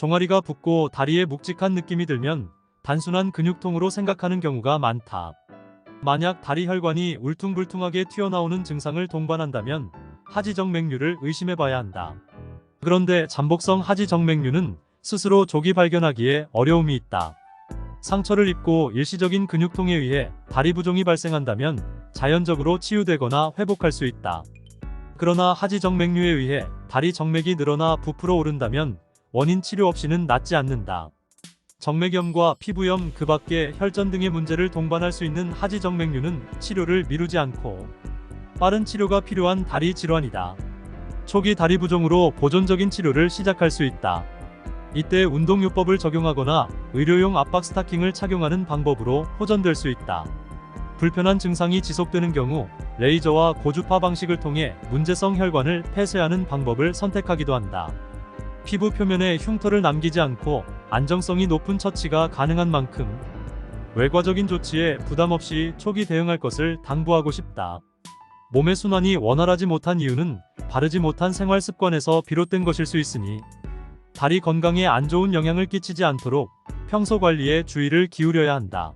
종아리가 붓고 다리에 묵직한 느낌이 들면 단순한 근육통으로 생각하는 경우가 많다. 만약 다리 혈관이 울퉁불퉁하게 튀어나오는 증상을 동반한다면 하지정맥류를 의심해봐야 한다. 그런데 잠복성 하지정맥류는 스스로 조기 발견하기에 어려움이 있다. 상처를 입고 일시적인 근육통에 의해 다리 부종이 발생한다면 자연적으로 치유되거나 회복할 수 있다. 그러나 하지정맥류에 의해 다리 정맥이 늘어나 부풀어 오른다면 원인 치료 없이는 낫지 않는다. 정맥염과 피부염 그 밖에 혈전 등의 문제를 동반할 수 있는 하지정맥류는 치료를 미루지 않고 빠른 치료가 필요한 다리 질환이다. 초기 다리 부종으로 보존적인 치료를 시작할 수 있다. 이때 운동요법을 적용하거나 의료용 압박 스타킹을 착용하는 방법으로 호전될 수 있다. 불편한 증상이 지속되는 경우 레이저와 고주파 방식을 통해 문제성 혈관을 폐쇄하는 방법을 선택하기도 한다. 피부 표면에 흉터를 남기지 않고 안정성이 높은 처치가 가능한 만큼 외과적인 조치에 부담 없이 초기 대응할 것을 당부하고 싶다. 몸의 순환이 원활하지 못한 이유는 바르지 못한 생활 습관에서 비롯된 것일 수 있으니 다리 건강에 안 좋은 영향을 끼치지 않도록 평소 관리에 주의를 기울여야 한다.